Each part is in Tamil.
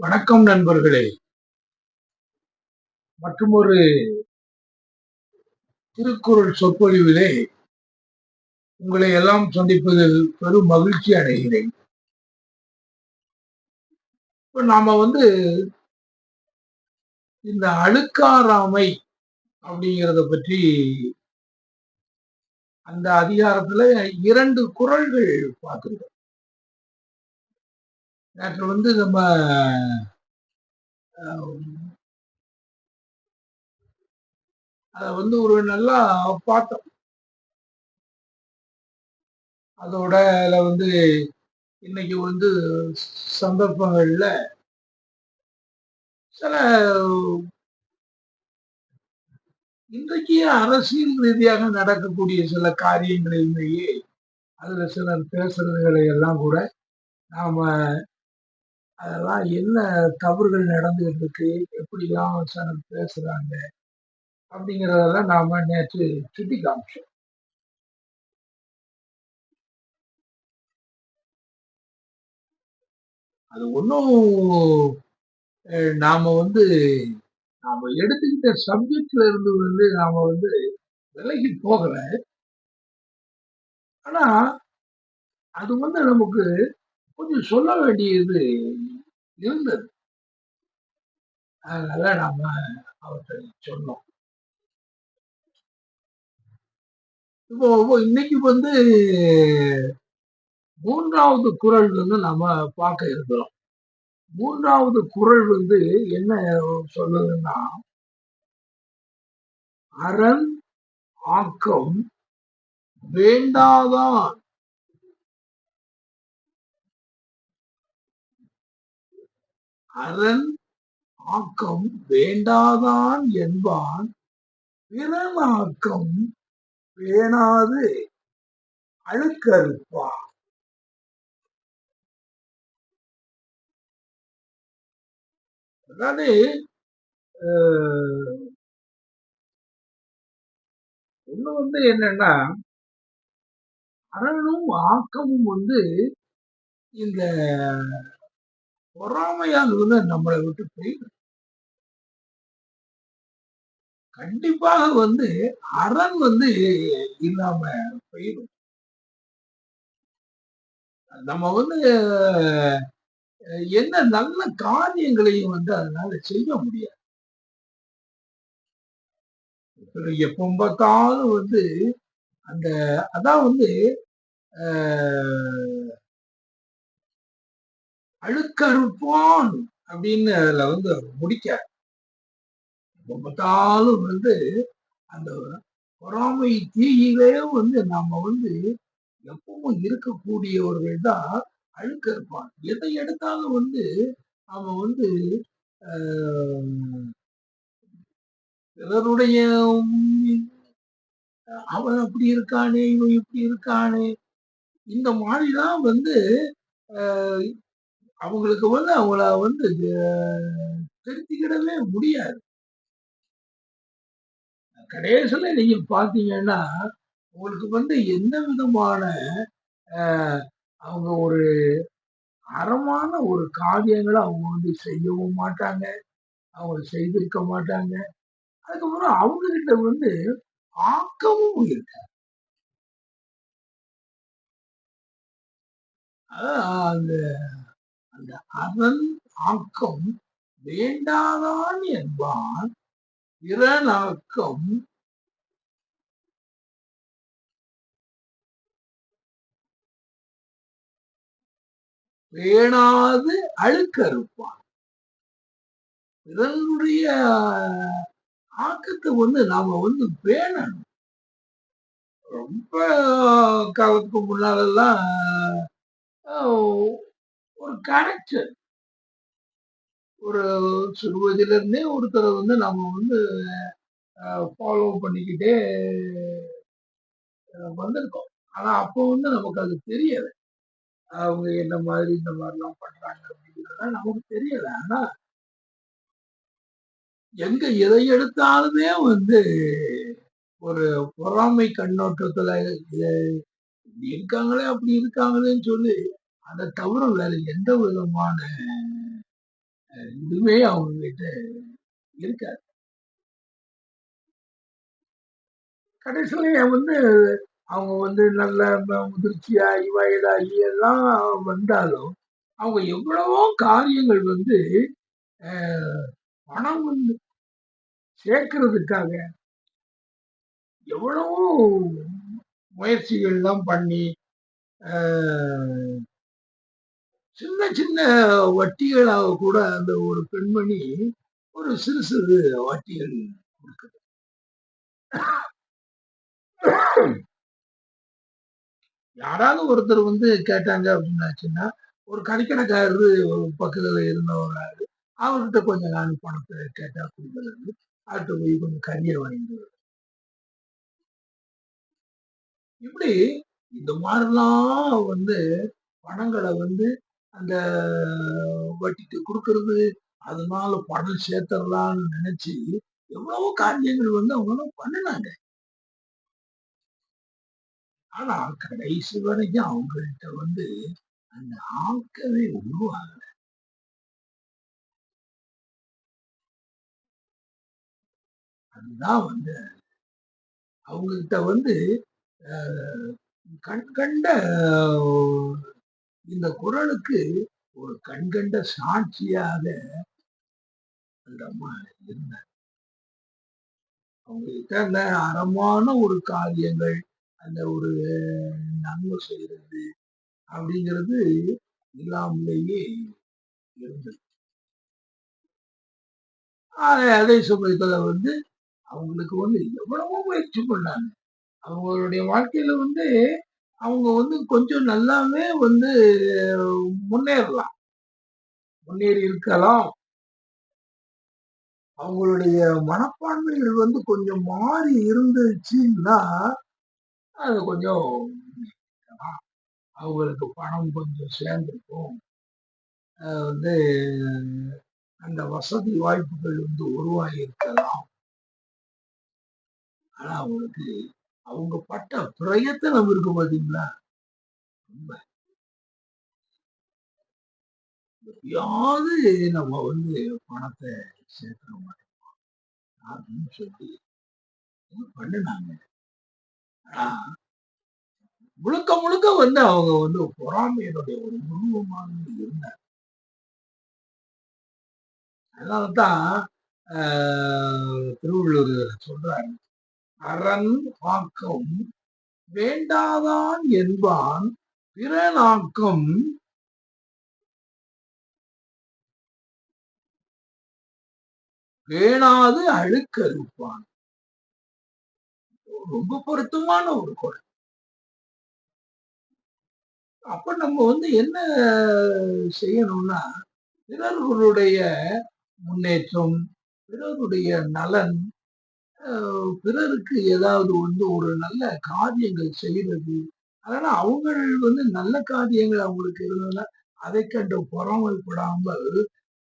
வணக்கம் நண்பர்களே. மற்றும் ஒரு திருக்குறள் சொற்பொழிவிலே உங்களை எல்லாம் சந்திப்பதில் பெரும் மகிழ்ச்சி அடைகிறேன். இப்ப நாம வந்து இந்த அழுக்காராமை அப்படிங்கிறத பற்றி அந்த அதிகாரத்துல இரண்டு குரல்கள் பார்க்கிறோம் நேற்று வந்து நம்ம அதை வந்து ஒரு நல்லா பார்த்தோம். அதோட அதில் வந்து இன்னைக்கு வந்து சந்தர்ப்பங்கள்ல சில இன்றைக்கு அரசியல் ரீதியாக நடக்கக்கூடிய சில காரியங்களிலேயே அதில் சிலர் பேசுறதுகளை எல்லாம் கூட நாம அதெல்லாம் என்ன தவறுகள் நடந்துகிட்டு இருக்கு எப்படிலாம் சிலர் பேசுறாங்க? அப்படிங்கிறதெல்லாம் நாம நேற்று சுட்டி காமிச்சோம் அது ஒன்றும் நாம வந்து நாம எடுத்துக்கிட்ட சப்ஜெக்ட்ல இருந்து வந்து நாம வந்து விலகி போகல. ஆனா அது வந்து நமக்கு கொஞ்சம் சொல்ல வேண்டியது இருந்தது. அதனால நாம அவற்றை சொன்னோம். இப்போ இன்னைக்கு வந்து மூன்றாவது குரல் வந்து நம்ம பார்க்க இருக்கிறோம். மூன்றாவது குரல் வந்து என்ன சொல்லுதுன்னா அரண் ஆக்கம் வேண்டாதான் அரண் ஆக்கம் வேண்டாதான் என்பான் பிறனாக்கம் பேணாது அழுக்கறுப்பான் அதாவது ஒண்ணு வந்து என்னன்னா அரணும் ஆக்கமும் வந்து இந்த பொறாமையால் வந்து நம்மளை விட்டு போயிடும். கண்டிப்பாக வந்து அரண் வந்து இல்லாம போயிடும். நம்ம வந்து என்ன நல்ல காரியங்களையும் வந்து அதனால செய்ய முடியாது. எப்ப பார்த்தாலும் வந்து அந்த அதான் வந்து அழுக்கறுப்பான் அப்படின்னு அதுல வந்து முடிக்க பார்த்தாலும் வந்து அந்த பொறாமை தீயிலே வந்து நாம வந்து எப்பவும் இருக்கக்கூடியவர்கள் தான் அழுக்க இருப்பான் எதை எடுத்தாலும் வந்து அவன் வந்து பிறருடைய அவன் அப்படி இருக்கானே இவன் இப்படி இருக்கானே. இந்த மாதிரிதான் வந்து அவங்களுக்கு வந்து அவங்கள வந்து திருத்திக்கிடவே முடியாது. கடைசியில நீங்க பாத்தீங்கன்னா உங்களுக்கு வந்து எந்த விதமான அவங்க ஒரு அறமான ஒரு காரியங்களை அவங்க வந்து செய்யவும் மாட்டாங்க. அவங்க செய்திருக்க மாட்டாங்க. அதுக்கப்புறம் அவங்க கிட்ட வந்து ஆக்கமும் இருக்க அந்த அந்த அரண் ஆக்கம் வேண்டாதான் என்பான். இரணாக்கம் பேணாது அழுக்கறுப்பான். இதனுடைய ஆக்கத்தை வந்து நாம வந்து பேணணும். ரொம்ப காலத்துக்கு முன்னாலெல்லாம் ஒரு கேரக்டர் ஒரு சிறுவதில ஒருத்தரை வந்து நம்ம வந்து ஃபாலோ பண்ணிக்கிட்டே வந்திருக்கோம். ஆனா அப்போ வந்து நமக்கு அது தெரியல. அவங்க என்ன மாதிரி இந்த மாதிரிலாம் பண்றாங்க அப்படிங்கிறதெல்லாம் நமக்கு தெரியல. ஆனா எங்க எதை எடுத்தாலுமே வந்து ஒரு பொறாமை கண்ணோட்டத்துல இருக்காங்களே அப்படி இருக்காங்களேன்னு சொல்லி அதை தவிர வேற எந்த விதமான இதுவே அவங்க கிட்ட இருக்காது. கடைசியில வந்து அவங்க வந்து நல்ல முதிர்ச்சியாகி வயதாகி எல்லாம் வந்தாலும் அவங்க எவ்வளவோ காரியங்கள் வந்து பணம் வந்து சேர்க்கறதுக்காக எவ்வளவோ முயற்சிகள்லாம் பண்ணி சின்ன சின்ன வட்டிகளாக கூட அந்த ஒரு பெண்மணி ஒரு சிறு சிறு வட்டிகள் கொடுக்குது. யாராவது ஒருத்தர் வந்து கேட்டாங்க அப்படின்னாச்சுன்னா ஒரு கறிக்கடைக்காரரு பக்கத்துல இருந்தவராரு அவர்கிட்ட கொஞ்சம் நான் பணத்தை கேட்டா கொடுக்கறது அவர்கிட்ட போய் கொஞ்சம் கறியை வாங்கிட்டு இப்படி இந்த மாதிரிலாம் வந்து பணங்களை வந்து அந்த வட்டிக்கு கொடுக்கறது அதனால பணம் சேர்த்துடலாம்னு நினைச்சு எவ்வளவோ காரியங்கள் வந்து அவங்க பண்ணினாங்க. ஆனா கடைசி வரைக்கும் அவங்கள்ட்ட வந்து அந்த ஆக்கவே உருவாகல. அதுதான் வந்து அவங்ககிட்ட வந்து கண் கண்ட இந்த குரலுக்கு ஒரு கண்கண்ட சாட்சியாக அந்த அம்மா இருந்தார். அவங்க அந்த அறமான ஒரு காரியங்கள் அந்த ஒரு நன்மை செய்யறது அப்படிங்கிறது இல்லாமலேயே இருந்தது. ஆனா, அதே சமயத்துல வந்து அவங்களுக்கு வந்து எவ்வளவோ முயற்சி பண்ணாங்க. அவங்களுடைய வாழ்க்கையில வந்து அவங்க வந்து கொஞ்சம் நல்லாவே வந்து முன்னேறலாம். முன்னேறி இருக்கலாம். அவங்களுடைய மனப்பான்மைகள் வந்து கொஞ்சம் மாறி இருந்துச்சுன்னா அது கொஞ்சம் அவங்களுக்கு பணம் கொஞ்சம் சேர்ந்துருக்கும். வந்து அந்த வசதி வாய்ப்புகள் வந்து உருவாகி இருக்கலாம். ஆனால் அவங்களுக்கு அவங்க பட்ட பிரயத்தனம் இருக்கு பாத்தீங்களா? ரொம்ப. நம்ம வந்து பணத்தை சேர்க்கிற மாட்டோம் அப்படின்னு சொல்லி பண்ணினாங்க? ஆனா முழுக்க முழுக்க வந்து அவங்க வந்து பொறாமையினுடைய ஒரு உருவமாக இருந்தார் அதனாலதான் ஆஹ், திருவள்ளுவர் சொல்றாரு அரண் ஆக்கம் வேண்டாதான் என்பான் பிறனாக்கம். வேணாது அழுக்கறுப்பான். ரொம்ப பொருத்தமான ஒரு குரல். அப்ப நம்ம வந்து என்ன செய்யணும்னா பிறர்களுடைய முன்னேற்றம் பிறருடைய நலன் பிறருக்கு ஏதாவது வந்து ஒரு நல்ல காரியங்கள் செய்யறது அதனால அவங்க வந்து நல்ல காரியங்கள் அவங்களுக்கு இருந்ததுன்னா அதை கண்டு பொறாமைப்படாமல்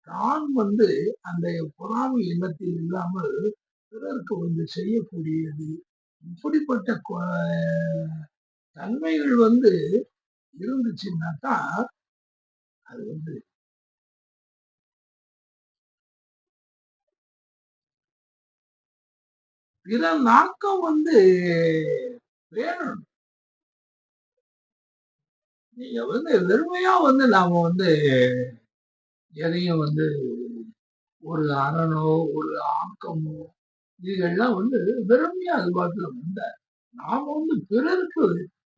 தான் வந்து அந்த பொறாமை எண்ணத்தில் இல்லாமல் பிறருக்கு வந்து செய்யக்கூடியது. இப்படிப்பட்ட தன்மைகள் வந்து இருந்துச்சுன்னா தான் அது வந்து பிற நாக்கம் வந்து வேணும் நீங்க வந்து வெறுமையா வந்து நாம வந்து எதையும் வந்து ஒரு அரணோ ஒரு ஆக்கமோ இதுகள்லாம் வந்து வெறுமையா அது பாட்டுல வந்த நாம வந்து பிறருக்கு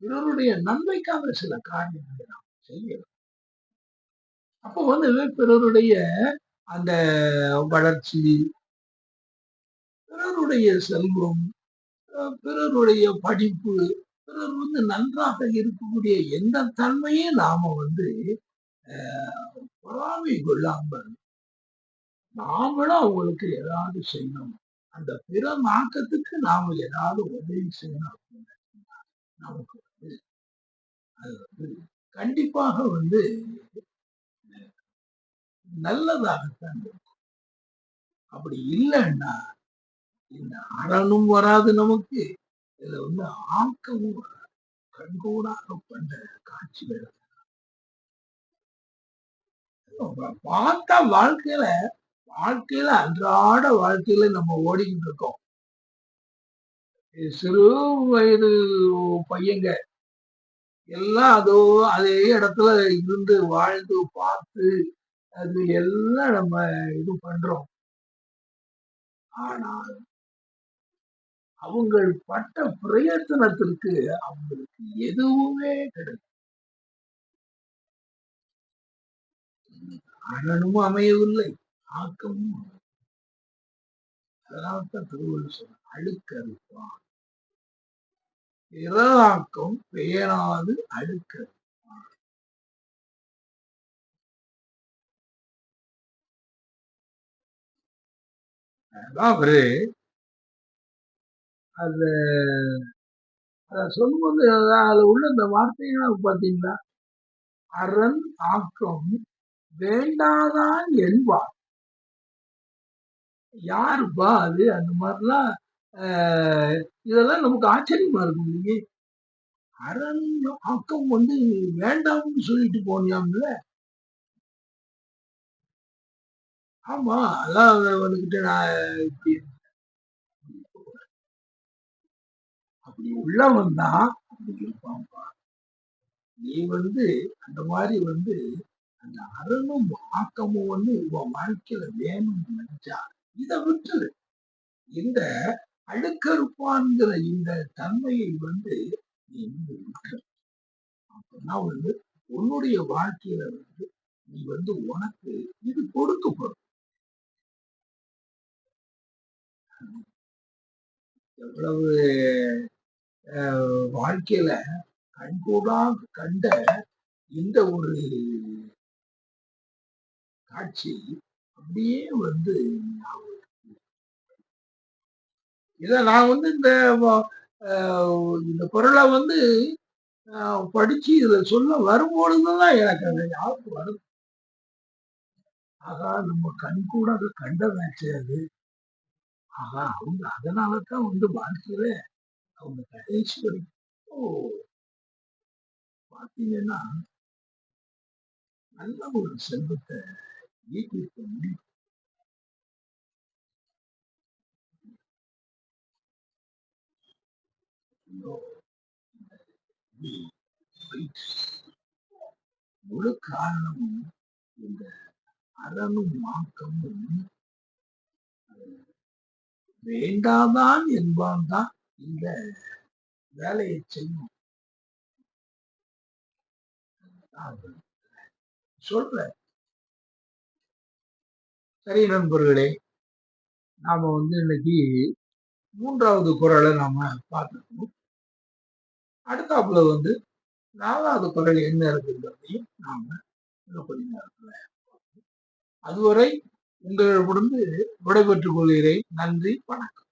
பிறருடைய நன்மைக்காக சில காரியங்களை நாம் செய்யணும். அப்போ வந்து பிறருடைய அந்த வளர்ச்சி பிறருடைய செல்வம் பிறருடைய படிப்பு பிறர் வந்து நன்றாக இருக்கக்கூடிய எந்த தன்மையே நாம வந்து பொறாமை கொள்ளாமல் நாமளும் அவங்களுக்கு ஏதாவது செய்யணும். அந்த பிற நாக்கத்துக்கு நாம ஏதாவது உதவி செய்யணும் அப்படின்னு நமக்கு வந்து அது வந்து கண்டிப்பாக வந்து நல்லதாகத்தான் இருக்கும். அப்படி இல்லைன்னா இந்த அறனும் வராது நமக்கு. இதுல வந்து ஆக்கமும் வராது. கண்கூடாக பண்ற காட்சிகள். பார்த்தா வாழ்க்கையில வாழ்க்கையில அன்றாட வாழ்க்கையில நம்ம ஓடிக்கிட்டு இருக்கோம். சிறு வயது பையங்க. எல்லாம் அதோ அதே இடத்துல இருந்து வாழ்ந்து பார்த்து அது எல்லாம் நம்ம இது பண்றோம். ஆனால் அவங்கள் பட்ட பிரயத்தனத்திற்கு அவங்களுக்கு எதுவுமே கிடைக்கும் அரணனும் அமையவில்லை ஆக்கமும் அதனால்தான் திருவள்ளுவர் சொல்ற அழுக்கறுப்பான் பிறராக்கம் பேணாது அழுக்கறுப்பான் அதான் அவரு அது அத சொல்லும்போது அதில் உள்ள இந்த வார்த்தைகள் பார்த்தீங்களா? அரண் ஆக்கம் வேண்டாதான் என்பார் யாருப்பா அது? அந்த மாதிரிலாம் இதெல்லாம் நமக்கு ஆச்சரியமா இருக்கும். இல்லையே அரண் ஆக்கம் வந்து வேண்டாம்னு சொல்லிட்டு போனியாம்ல. ஆமா அதான் வந்துகிட்டு நான் இப்படி அப்படி உள்ளவன் தான் அப்படி இருப்பான்ப்பா நீ வந்து அந்த மாதிரி வந்து அந்த அருணும் ஆக்கமும் வந்து உன் வாழ்க்கையில வேணும்னு நினைச்சா இதை விட்டுரு. இந்த அழுக்கறுப்பான்கிற இந்த தன்மையை வந்து நீ வந்து விட்டுரு. அப்பதான் வந்து உன்னுடைய வாழ்க்கையில வந்து நீ வந்து உனக்கு இது கொடுக்கப்படும். எவ்வளவு வாழ்க்கையில கண்கூடாக கண்ட இந்த ஒரு காட்சி அப்படியே வந்து இத நான் வந்து இந்த இந்த குரலை வந்து படிச்சு இத சொல்ல வரும்பொழுதுதான் எனக்கு அந்த ஞாபகம் வருது. ஆகா நம்ம கண் கூட கண்டதாச்சு அது. ஆகா அவங்க அதனாலதான் வந்து வாழ்க்கையில அவங்க கடைசி வரைக்கும் பாத்தீங்கன்னா நல்ல ஒரு செல்வத்தை ஈட்டிருக்க முடியும். முழு காரணமும் இந்த அறனும் மாக்கமும் வேண்டாதான் என்பான் தான் இந்த வேலையை செய்யும். சொல்ற சரி நண்பர்களே நாம வந்து இன்னைக்கு மூன்றாவது குரலை நாம பார்த்துக்கணும். அடுத்தாப்புல வந்து நாலாவது குரல் என்ன இருக்குங்கிறதையும் நாம இன்னும் கொஞ்ச நேரத்துல அதுவரை உங்களிடமிருந்து விடைபெற்றுக் கொள்கிறேன். நன்றி வணக்கம்.